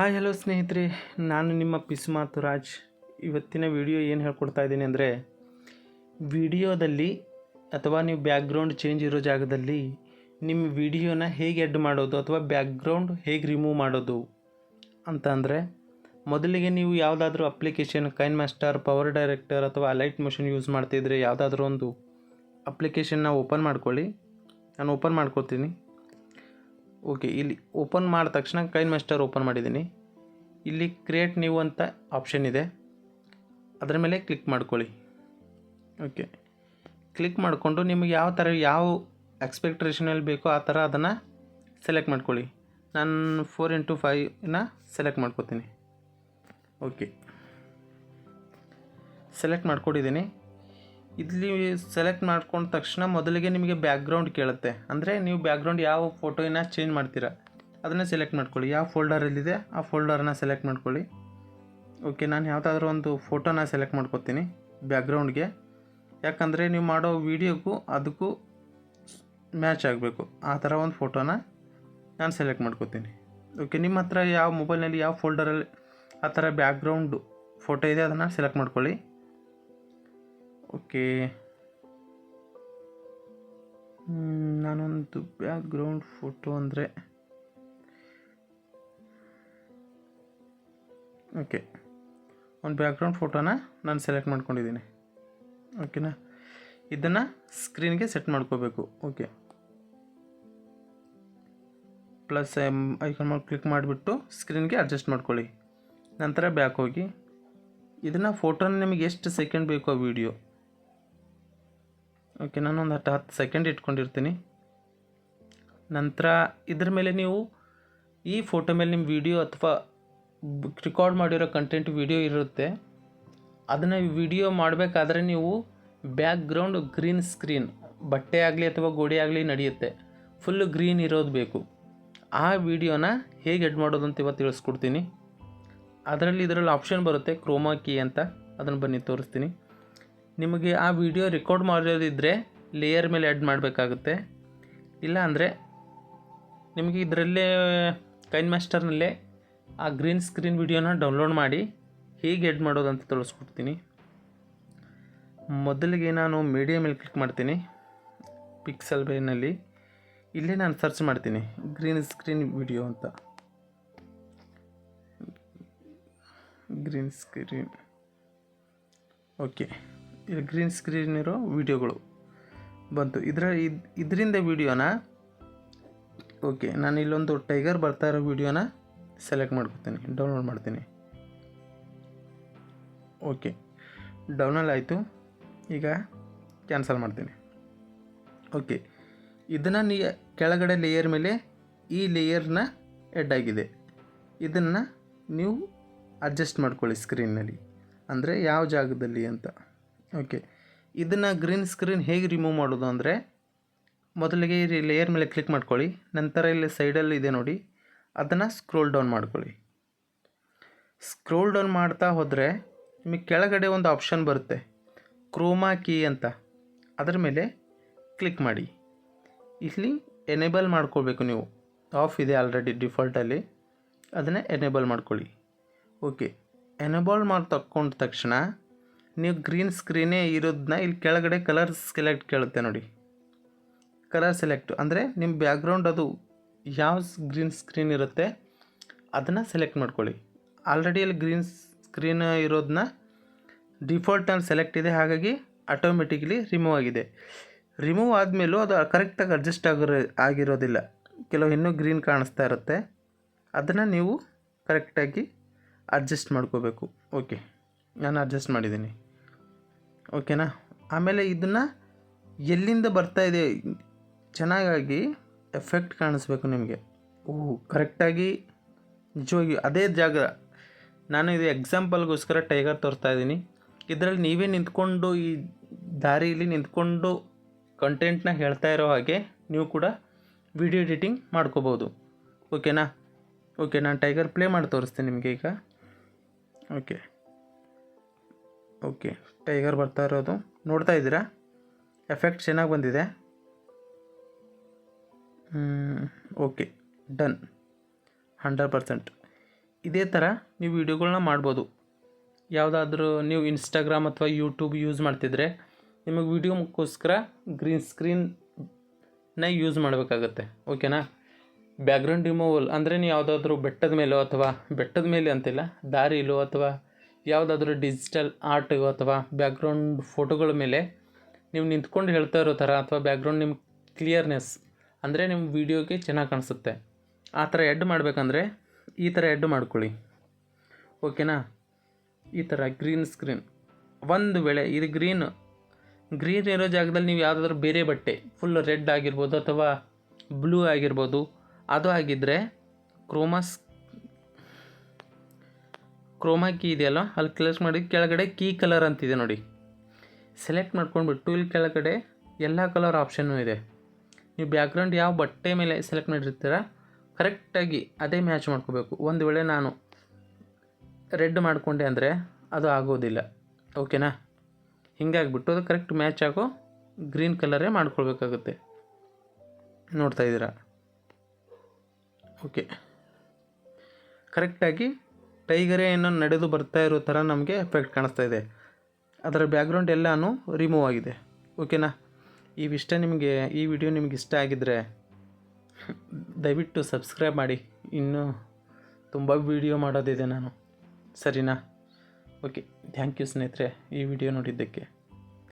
Hi hello ಸ್ನೇಹಿತರೆ, ನಾನು ನಿಮ್ಮ ಪಿಸ್ಮಾತು ರಾಜ್ ಇವತ್ತಿನ ವಿಡಿಯೋ ಏನು ಹೇಳ್ಕೊಡ್ತಾ ಇದ್ದೀನಿ ಅಂದರೆ, ವಿಡಿಯೋದಲ್ಲಿ ಅಥವಾ ನೀವು ಬ್ಯಾಕ್ಗ್ರೌಂಡ್ ಚೇಂಜ್ ಇರೋ ಜಾಗದಲ್ಲಿ ನಿಮ್ಮ ವಿಡಿಯೋನ ಹೇಗೆ ಎಡ್ ಮಾಡೋದು ಅಥವಾ ಬ್ಯಾಕ್ಗ್ರೌಂಡ್ ಹೇಗೆ ರಿಮೂವ್ ಮಾಡೋದು ಅಂತ ಅಂದರೆ, ಮೊದಲಿಗೆ ನೀವು ಯಾವುದಾದ್ರೂ application, KineMaster, power director ಅಥವಾ ಅಲೈಟ್ ಮೊಷನ್ ಯೂಸ್ ಮಾಡ್ತಿದ್ರೆ ಯಾವುದಾದ್ರೂ ಒಂದು ಅಪ್ಲಿಕೇಶನ್ನ ಓಪನ್ ಮಾಡ್ಕೊಳ್ಳಿ. ನಾನು ಓಪನ್ ಮಾಡ್ಕೊತೀನಿ ಓಕೆ, ಇಲ್ಲಿ ಓಪನ್ ಮಾಡಿದ ತಕ್ಷಣ ಕೈನ್ ಮಾಸ್ಟರ್ ಓಪನ್ ಮಾಡಿದ್ದೀನಿ. ಇಲ್ಲಿ ಕ್ರಿಯೇಟ್ ನ್ಯೂ ಅಂತ ಆಪ್ಷನ್ ಇದೆ. ಅದರ ಮೇಲೆ ಕ್ಲಿಕ್ ಮಾಡ್ಕೊಳ್ಳಿ. ಓಕೆ ಕ್ಲಿಕ್ ಮಾಡಿಕೊಂಡು ನಿಮಗೆ ಯಾವ ಥರ ಯಾವ ಎಕ್ಸ್ಪೆಕ್ಟ್ರೇಷನಲ್ಲಿ ಬೇಕೋ ಆ ಥರ ಅದನ್ನು ಸೆಲೆಕ್ಟ್ ಮಾಡ್ಕೊಳ್ಳಿ. ನಾನು ಫೋರ್ ಇಂಟು ಫೈವ್ನ ಸೆಲೆಕ್ಟ್ ಮಾಡ್ಕೊತೀನಿ. ಓಕೆ ಸೆಲೆಕ್ಟ್ ಮಾಡ್ಕೊಂಡಿದ್ದೀನಿ. ಇಲ್ಲಿ ಸೆಲೆಕ್ಟ್ ಮಾಡ್ಕೊಂಡ ತಕ್ಷಣ ಮೊದಲಿಗೆ ನಿಮಗೆ ಬ್ಯಾಕ್ಗ್ರೌಂಡ್ ಕೇಳುತ್ತೆ. ಅಂದರೆ ನೀವು ಬ್ಯಾಕ್ಗ್ರೌಂಡ್ ಯಾವ ಫೋಟೋನ ಚೇಂಜ್ ಮಾಡ್ತೀರಾ, ಅದನ್ನು ಸೆಲೆಕ್ಟ್ ಮಾಡ್ಕೊಳ್ಳಿ. ಯಾವ ಫೋಲ್ಡರಲ್ಲಿದೆ ಆ ಫೋಲ್ಡರನ್ನ ಸೆಲೆಕ್ಟ್ ಮಾಡ್ಕೊಳ್ಳಿ. ಓಕೆ ನಾನು ಯಾವುದಾದ್ರೂ ಒಂದು ಫೋಟೋನ ಸೆಲೆಕ್ಟ್ ಮಾಡ್ಕೊತೀನಿ ಬ್ಯಾಕ್ಗ್ರೌಂಡ್ಗೆ ಯಾಕಂದರೆ ನೀವು ಮಾಡೋ ವೀಡಿಯೋಗೂ ಅದಕ್ಕೂ ಮ್ಯಾಚ್ ಆಗಬೇಕು. ಆ ಥರ ಒಂದು ಫೋಟೋನ ನಾನು ಸೆಲೆಕ್ಟ್ ಮಾಡ್ಕೊತೀನಿ. ಓಕೆ ನಿಮ್ಮ ಹತ್ರ ಯಾವ ಮೊಬೈಲ್ನಲ್ಲಿ ಯಾವ ಫೋಲ್ಡರಲ್ಲಿ ಆ ಥರ ಬ್ಯಾಕ್ಗ್ರೌಂಡು ಫೋಟೋ ಇದೆ, ಅದನ್ನು ಸೆಲೆಕ್ಟ್ ಮಾಡ್ಕೊಳ್ಳಿ. ಓಕೆ. ನಾನೊಂದು ನಾನೊಂದು ಬ್ಯಾಕ್ಗ್ರೌಂಡ್ ಫೋಟೋ ಅಂದರೆ ಓಕೆ. ಒಂದು ಬ್ಯಾಕ್ಗ್ರೌಂಡ್ ಫೋಟೋನ ನಾನು ಸೆಲೆಕ್ಟ್ ಮಾಡ್ಕೊಂಡಿದ್ದೀನಿ. ಓಕೆನಾ? ಇದನ್ನು ಸ್ಕ್ರೀನ್ಗೆ ಸೆಟ್ ಮಾಡ್ಕೋಬೇಕು. ಓಕೆ. ಪ್ಲಸ್ ಐಕನ್ ಮೇಲೆ ಕ್ಲಿಕ್ ಮಾಡಿಬಿಟ್ಟು ಸ್ಕ್ರೀನ್ಗೆ ಅಡ್ಜಸ್ಟ್ ಮಾಡ್ಕೊಳ್ಳಿ. ನಂತರ ಬ್ಯಾಕ್ ಹೋಗಿ. ಇದನ್ನು ಫೋಟೋನ ನಿಮಗೆ ಎಷ್ಟು ಸೆಕೆಂಡ್ ಬೇಕೋ ವಿಡಿಯೋ. ಓಕೆ, ನಾನು ಒಂದು ಹತ್ತು ಹತ್ತು ಸೆಕೆಂಡ್ ಇಟ್ಕೊಂಡಿರ್ತೀನಿ. ನಂತರ ಇದ್ರ ಮೇಲೆ ನೀವು ಈ ಫೋಟೋ ಮೇಲೆ ನಿಮ್ಮ ವಿಡಿಯೋ ಅಥವಾ ರೆಕಾರ್ಡ್ ಮಾಡಿರೋ ಕಂಟೆಂಟ್ ವಿಡಿಯೋ ಇರುತ್ತೆ. ಅದನ್ನು ವಿಡಿಯೋ ಮಾಡಬೇಕಾದ್ರೆ ನೀವು ಬ್ಯಾಕ್ಗ್ರೌಂಡ್ ಗ್ರೀನ್ ಸ್ಕ್ರೀನ್ ಬಟ್ಟೆ ಆಗಲಿ ಅಥವಾ ಗೋಡೆ ಆಗಲಿ ನಡೆಯುತ್ತೆ. ಫುಲ್ ಗ್ರೀನ್ ಇರೋದು ಬೇಕು. ಆ ವಿಡಿಯೋನ ಹೇಗೆ ಎಡ್ ಮಾಡೋದು ಅಂತ ಇವತ್ತು ತಿಳಿಸ್ಕೊಡ್ತೀನಿ. ಅದರಲ್ಲಿ ಇದರಲ್ಲಿ ಆಪ್ಷನ್ ಬರುತ್ತೆ ಕ್ರೋಮಾ ಕೀ ಅಂತ. ಅದನ್ನು ಬನ್ನಿ, ತೋರಿಸ್ತೀನಿ. ನಿಮಗೆ ಆ ವಿಡಿಯೋ ರೆಕಾರ್ಡ್ ಮಾಡೋದಿದ್ದರೆ ಲೇಯರ್ ಮೇಲೆ ಆ್ಯಡ್ ಮಾಡಬೇಕಾಗುತ್ತೆ. ಇಲ್ಲ ಅಂದರೆ ನಿಮಗೆ ಇದರಲ್ಲೇ ಕೈನ್ ಮಾಸ್ಟರ್ನಲ್ಲೇ ಆ ಗ್ರೀನ್ ಸ್ಕ್ರೀನ್ ವಿಡಿಯೋನ ಡೌನ್ಲೋಡ್ ಮಾಡಿ ಹೇಗೆ ಎಡ್ ಮಾಡೋದು ಅಂತ ತಿಳಿಸ್ಕೊಡ್ತೀನಿ. ಮೊದಲಿಗೆ ನಾನು ಮೀಡಿಯಾ ಮೇಲೆ ಕ್ಲಿಕ್ ಮಾಡ್ತೀನಿ. ಪಿಕ್ಸೆಲ್ ಬೇನಲ್ಲಿ ಇಲ್ಲೇ ನಾನು ಸರ್ಚ್ ಮಾಡ್ತೀನಿ ಗ್ರೀನ್ ಸ್ಕ್ರೀನ್ ವಿಡಿಯೋ ಅಂತ. Green screen. Okay. Green screen ಇರೋ ವೀಡಿಯೋಗಳು ಬಂತು. ಇದರ ಇದರಿಂದ ವೀಡಿಯೋನ ಓಕೆ ನಾನು ಇಲ್ಲೊಂದು ಟೈಗರ್ ಬರ್ತಾ ಇರೋ ವಿಡಿಯೋನ ಸೆಲೆಕ್ಟ್ ಮಾಡ್ಕೊತೀನಿ ಡೌನ್ಲೋಡ್ ಮಾಡ್ತೀನಿ. ಓಕೆ ಡೌನ್ಲೋಡ್ ಆಯಿತು. ಈಗ ಕ್ಯಾನ್ಸಲ್ ಮಾಡ್ತೀನಿ. ಓಕೆ ಇದನ್ನು ನೀ ಕೆಳಗಡೆ ಲೇಯರ್ ಮೇಲೆ ಈ ಲೇಯರ್ನ ಎಡ್ ಆಗಿದೆ. ಇದನ್ನು ನೀವು ಅಡ್ಜಸ್ಟ್ ಮಾಡ್ಕೊಳ್ಳಿ ಸ್ಕ್ರೀನ್ನಲ್ಲಿ ಅಂದರೆ ಯಾವ ಜಾಗದಲ್ಲಿ ಅಂತ. ಓಕೆ. ಇದನ್ನು ಗ್ರೀನ್ ಸ್ಕ್ರೀನ್ ಹೇಗೆ ರಿಮೂವ್ ಮಾಡೋದು ಅಂದರೆ, ಮೊದಲಿಗೆ ಈ ಲೇಯರ್ ಮೇಲೆ ಕ್ಲಿಕ್ ಮಾಡ್ಕೊಳ್ಳಿ, ನಂತರ ಇಲ್ಲಿ ಸೈಡಲ್ಲಿ ಇದೆ ನೋಡಿ, ಅದನ್ನು ಸ್ಕ್ರೋಲ್ ಡೌನ್ ಮಾಡ್ಕೊಳ್ಳಿ. ಸ್ಕ್ರೋಲ್ ಡೌನ್ ಮಾಡ್ತಾ ಹೋದರೆ, ನಿಮಗೆ ಕೆಳಗಡೆ ಒಂದು ಆಪ್ಷನ್ ಬರುತ್ತೆ ಕ್ರೋಮಾ ಕೀ ಅಂತ. ಅದರ ಮೇಲೆ ಕ್ಲಿಕ್ ಮಾಡಿ. ಇಲ್ಲಿ ಎನೇಬಲ್ ಮಾಡ್ಕೊಳ್ಬೇಕು ನೀವು. ಆಫ್ ಇದೆ ಆಲ್ರೆಡಿ ಡಿಫಾಲ್ಟಲ್ಲಿ ಅದನ್ನು ಎನೇಬಲ್ ಮಾಡ್ಕೊಳ್ಳಿ. ಓಕೆ. ಎನೇಬಲ್ ಮಾಡಿ ತಕ್ಕೊಂಡ ತಕ್ಷಣ ನೀವು ಗ್ರೀನ್ ಸ್ಕ್ರೀನೇ ಇರೋದನ್ನ ಇಲ್ಲಿ ಕೆಳಗಡೆ ಕಲರ್ ಸೆಲೆಕ್ಟ್ ಕೇಳುತ್ತೆ ನೋಡಿ. Colour select. ಅಂದರೆ ನಿಮ್ಮ ಬ್ಯಾಕ್ಗ್ರೌಂಡ್ ಅದು ಯಾವ ಗ್ರೀನ್ ಸ್ಕ್ರೀನ್ ಇರುತ್ತೆ ಅದನ್ನು ಸೆಲೆಕ್ಟ್ ಮಾಡ್ಕೊಳ್ಳಿ. ಆಲ್ರೆಡಿ ಅಲ್ಲಿ ಗ್ರೀನ್ ಸ್ಕ್ರೀನ್ ಇರೋದನ್ನ ಡಿಫಾಲ್ಟಲ್ಲಿ ಸೆಲೆಕ್ಟ್ ಇದೆ, ಹಾಗಾಗಿ ಆಟೋಮೆಟಿಕ್ಲಿ ರಿಮೂವ್ ಆಗಿದೆ. ರಿಮೂವ್ ಆದಮೇಲೂ ಅದು ಕರೆಕ್ಟಾಗಿ ಅಡ್ಜಸ್ಟ್ ಆಗಿರೋ ಆಗಿರೋದಿಲ್ಲ. ಕೆಲವು ಇನ್ನೂ ಗ್ರೀನ್ ಕಾಣಿಸ್ತಾ ಇರುತ್ತೆ. ಅದನ್ನು ನೀವು ಕರೆಕ್ಟಾಗಿ ಅಡ್ಜಸ್ಟ್ ಮಾಡ್ಕೋಬೇಕು. ಓಕೆ, ನಾನು ಅಡ್ಜಸ್ಟ್ ಮಾಡಿದ್ದೀನಿ. ಓಕೆನಾ? ಆಮೇಲೆ ಇದನ್ನು ಎಲ್ಲಿಂದ ಬರ್ತಾ ಇದೆ? ಚೆನ್ನಾಗಾಗಿ ಎಫೆಕ್ಟ್ ಕಾಣಿಸ್ಬೇಕು ನಿಮಗೆ. ಓಹ್ ಕರೆಕ್ಟಾಗಿ ನಿಜವಾಗಿ ಅದೇ ಜಾಗ. ನಾನು ಇದು ಎಕ್ಸಾಂಪಲ್ಗೋಸ್ಕರ ಟೈಗರ್ ತೋರಿಸ್ತಾ ಇದ್ದೀನಿ. ಇದರಲ್ಲಿ ನೀವೇ ನಿಂತ್ಕೊಂಡು ಈ ದಾರಿಯಲ್ಲಿ ನಿಂತ್ಕೊಂಡು ಕಂಟೆಂಟ್ನ ಹೇಳ್ತಾ ಇರೋ ಹಾಗೆ ನೀವು ಕೂಡ ವಿಡಿಯೋ ಎಡಿಟಿಂಗ್ ಮಾಡ್ಕೋಬೋದು ಓಕೆನಾ? ಓಕೆ, ನಾನು ಟೈಗರ್ ಪ್ಲೇ ಮಾಡಿ ತೋರಿಸ್ತೀನಿ ನಿಮಗೆ ಈಗ. ಓಕೆ. ಓಕೆ, ಟೈಗರ್ ಬರ್ತಾ ಇರೋದು. ನೋಡ್ತಾ ಇದ್ದೀರಾ? ಎಫೆಕ್ಟ್ ಚೆನ್ನಾಗಿ ಬಂದಿದೆ. Okay, done. Hundred percent. ಇದೇ ಥರ ನೀವು ವೀಡಿಯೋಗಳನ್ನ ಮಾಡ್ಬೋದು. ಯಾವುದಾದ್ರೂ ನೀವು ಇನ್ಸ್ಟಾಗ್ರಾಮ್ ಅಥವಾ ಯೂಟ್ಯೂಬ್ ಯೂಸ್ ಮಾಡ್ತಿದ್ರೆ ನಿಮಗೆ ವಿಡಿಯೋಕ್ಕೋಸ್ಕರ ಗ್ರೀನ್ ಸ್ಕ್ರೀನ್ನ ಯೂಸ್ ಮಾಡಬೇಕಾಗತ್ತೆ. ಓಕೆನಾ? ಬ್ಯಾಕ್ಗ್ರೌಂಡ್ ರಿಮೂವಲ್ ಅಂದರೆ ನೀವು ಯಾವುದಾದ್ರೂ ಬೆಟ್ಟದ ಮೇಲೋ ಅಥವಾ ಬೆಟ್ಟದ ಮೇಲೆ ಅಂತಿಲ್ಲ ದಾರಿಲೋ ಅಥವಾ ಯಾವುದಾದ್ರೂ ಡಿಜಿಟಲ್ ಆರ್ಟ್ ಅಥವಾ ಬ್ಯಾಕ್ಗ್ರೌಂಡ್ ಫೋಟೋಗಳ ಮೇಲೆ ನೀವು ನಿಂತ್ಕೊಂಡು ಹೇಳ್ತಾ ಇರೋ ಥರ ಅಥವಾ ಬ್ಯಾಕ್ಗ್ರೌಂಡ್ ನಿಮ್ಮ ಕ್ಲಿಯರ್ನೆಸ್ ಅಂದರೆ ನಿಮ್ಮ ವೀಡಿಯೋಗೆ ಚೆನ್ನಾಗಿ ಕಾಣಿಸುತ್ತೆ. ಆ ಥರ ಎಡ್ ಮಾಡಬೇಕಂದ್ರೆ ಈ ಥರ ಎಡ್ ಮಾಡ್ಕೊಳ್ಳಿ. ಓಕೆನಾ? ಈ ಥರ ಗ್ರೀನ್ ಸ್ಕ್ರೀನ್. ಒಂದು ವೇಳೆ ಇದು ಗ್ರೀನ್ ಗ್ರೀನ್ ಇರೋ ಜಾಗದಲ್ಲಿ ನೀವು ಯಾವುದಾದ್ರೂ ಬೇರೆ ಬಟ್ಟೆ, ಫುಲ್ ರೆಡ್ ಆಗಿರ್ಬೋದು ಅಥವಾ ಬ್ಲೂ ಆಗಿರ್ಬೋದು, ಅದು ಆಗಿದ್ದರೆ ಕ್ರೋಮಾಸ್ ಕ್ರೋಮಾ ಕೀ ಇದೆಯಲ್ಲ, ಅಲ್ಲಿ ಕ್ಲಿಕ್ ಮಾಡಿ ಕೆಳಗಡೆ ಕೀ ಕಲರ್ ಅಂತಿದೆ ನೋಡಿ. ಸೆಲೆಕ್ಟ್ ಮಾಡ್ಕೊಂಡ್ಬಿಟ್ಟು ಇಲ್ಲಿ ಕೆಳಗಡೆ ಎಲ್ಲ ಕಲರ್ ಆಪ್ಷನ್ನು ಇದೆ. ನೀವು ಬ್ಯಾಕ್ಗ್ರೌಂಡ್ ಯಾವ ಬಟ್ಟೆ ಮೇಲೆ ಸೆಲೆಕ್ಟ್ ಮಾಡಿರ್ತೀರ ಕರೆಕ್ಟಾಗಿ ಅದೇ ಮ್ಯಾಚ್ ಮಾಡ್ಕೋಬೇಕು. ಒಂದು ವೇಳೆ ನಾನು ರೆಡ್ ಮಾಡಿಕೊಂಡೆ ಅಂದರೆ ಅದು ಆಗೋದಿಲ್ಲ. ಓಕೆನಾ ಹಿಂಗಾಗ್ಬಿಟ್ಟು ಅದು ಕರೆಕ್ಟ್ ಮ್ಯಾಚ್ ಆಗೋ ಗ್ರೀನ್ ಕಲರೇ ಮಾಡ್ಕೊಳ್ಬೇಕಾಗುತ್ತೆ. ನೋಡ್ತಾ ಇದ್ದೀರಾ? ಓಕೆ ಕರೆಕ್ಟಾಗಿ ಟೈಗರೇ ಏನೋ ನಡೆದು ಬರ್ತಾ ಇರೋ ಥರ ನಮಗೆ ಎಫೆಕ್ಟ್ ಕಾಣಿಸ್ತಾ ಇದೆ. ಅದರ ಬ್ಯಾಕ್ಗ್ರೌಂಡ್ ಎಲ್ಲನೂ ರಿಮೂವ್ ಆಗಿದೆ. ಓಕೆನಾ ಇವಿಷ್ಟೇ ನಿಮಗೆ, ಈ ವಿಡಿಯೋ ನಿಮ್ಗೆ ಇಷ್ಟ ಆಗಿದ್ದರೆ ದಯವಿಟ್ಟು ಸಬ್ಸ್ಕ್ರೈಬ್ ಮಾಡಿ. ಇನ್ನೂ ತುಂಬ ವಿಡಿಯೋ ಮಾಡೋದಿದೆ ನಾನು. ಸರಿನಾ? ಓಕೆ ಥ್ಯಾಂಕ್ ಯು ಸ್ನೇಹಿತರೆ ಈ ವಿಡಿಯೋ ನೋಡಿದ್ದಕ್ಕೆ.